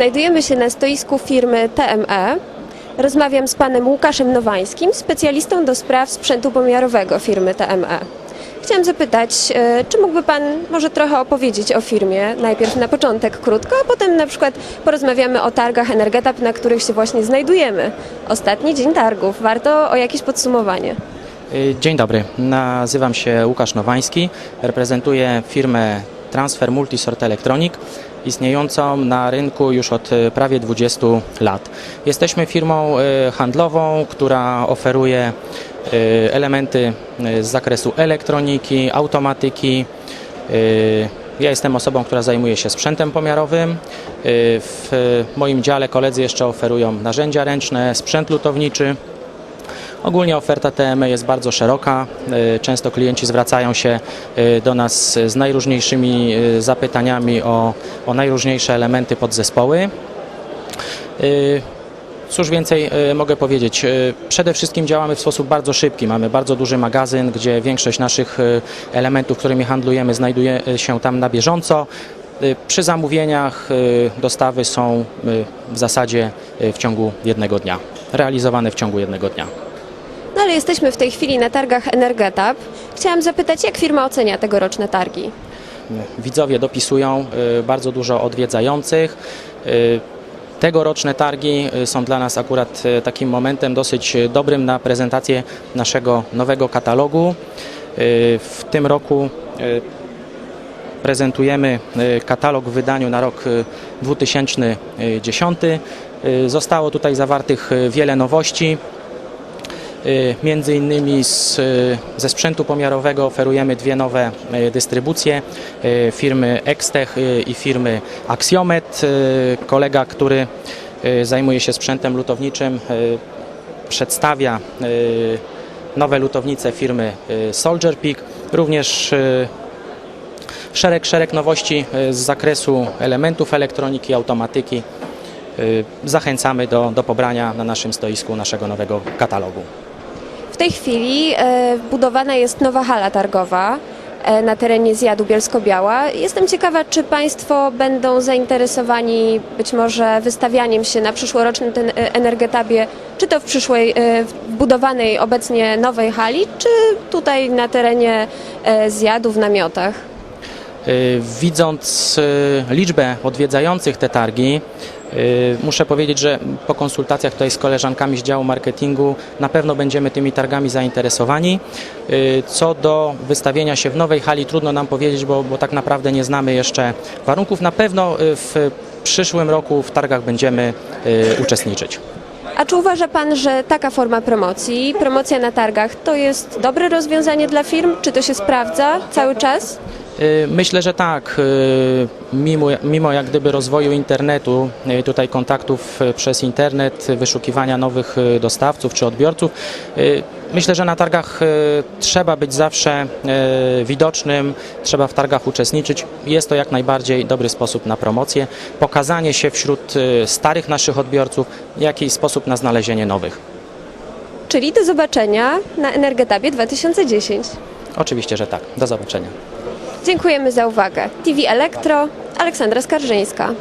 Znajdujemy się na stoisku firmy TME. Rozmawiam z panem Łukaszem Nowańskim, specjalistą do spraw sprzętu pomiarowego firmy TME. Chciałam zapytać, e, czy mógłby pan może trochę opowiedzieć o firmie, najpierw na początek krótko, a potem na przykład porozmawiamy o targach Energetap, na których się właśnie znajdujemy. Ostatni dzień targów, warto o jakieś podsumowanie. Y, Dzień dobry, nazywam się Łukasz Nowański, reprezentuję firmę Transfer Multisort Electronic, istniejącą na rynku już od y, prawie 20 lat. Jesteśmy firmą y, handlową, która oferuje y, elementy z zakresu elektroniki, automatyki. Ja jestem osobą, która zajmuje się sprzętem pomiarowym. W moim dziale koledzy jeszcze oferują narzędzia ręczne, sprzęt lutowniczy. Ogólnie oferta TM jest bardzo szeroka. Y, Często klienci zwracają się y, do nas z najróżniejszymi y, zapytaniami o, o najróżniejsze elementy podzespoły. Cóż więcej mogę powiedzieć? Przede wszystkim działamy w sposób bardzo szybki. Mamy bardzo duży magazyn, gdzie większość naszych elementów, którymi handlujemy, znajduje się tam na bieżąco. Przy zamówieniach dostawy są w zasadzie w ciągu jednego dnia, realizowane w ciągu jednego dnia. No ale jesteśmy w tej chwili na targach Energetap. Chciałam zapytać, jak firma ocenia tegoroczne targi? Widzowie dopisują y, bardzo dużo odwiedzających. Y, Tegoroczne targi y, są dla nas akurat takim momentem dosyć dobrym na prezentację naszego nowego katalogu. W tym roku prezentujemy katalog w wydaniu na rok y, 2010. Y, Zostało tutaj zawartych wiele nowości. Y, Między innymi z, ze sprzętu pomiarowego oferujemy dwie nowe y, dystrybucje y, firmy Extech i firmy Axiomet. Kolega, który zajmuje się sprzętem lutowniczym przedstawia nowe lutownice firmy Soldier Peak. Również szereg, szereg nowości z zakresu elementów elektroniki, automatyki. Zachęcamy do, do pobrania na naszym stoisku naszego nowego katalogu. Tej chwili e, budowana jest nowa hala targowa e, na terenie zjadu Bielsko-Biała. Jestem ciekawa, czy Państwo będą zainteresowani być może wystawianiem się na przyszłorocznym ten, e, Energetabie, czy to w przyszłej, w budowanej obecnie nowej hali, czy tutaj na terenie zjadu w namiotach. Y, Widząc y, liczbę odwiedzających te targi, y, muszę powiedzieć, że po konsultacjach tutaj z koleżankami z działu marketingu na pewno będziemy tymi targami zainteresowani. Co do wystawienia się w nowej hali trudno nam powiedzieć, bo, bo tak naprawdę nie znamy jeszcze warunków. Na pewno w przyszłym roku w targach będziemy uczestniczyć. A czy uważa Pan, że taka forma promocji, promocja na targach, to jest dobre rozwiązanie dla firm? Czy to się sprawdza cały czas? Y, Myślę, że tak. Y, Mimo, mimo jak gdyby rozwoju internetu, y, tutaj kontaktów przez internet, wyszukiwania nowych dostawców czy odbiorców, myślę, że na targach y, trzeba być zawsze y, widocznym, trzeba w targach uczestniczyć. Jest to jak najbardziej dobry sposób na promocję, pokazanie się wśród y, starych naszych odbiorców, jak i sposób na znalezienie nowych. Czyli do zobaczenia na Energetabie 2010. Oczywiście, że tak. Do zobaczenia. Dziękujemy za uwagę. TV Elektro, Aleksandra Skarżyńska.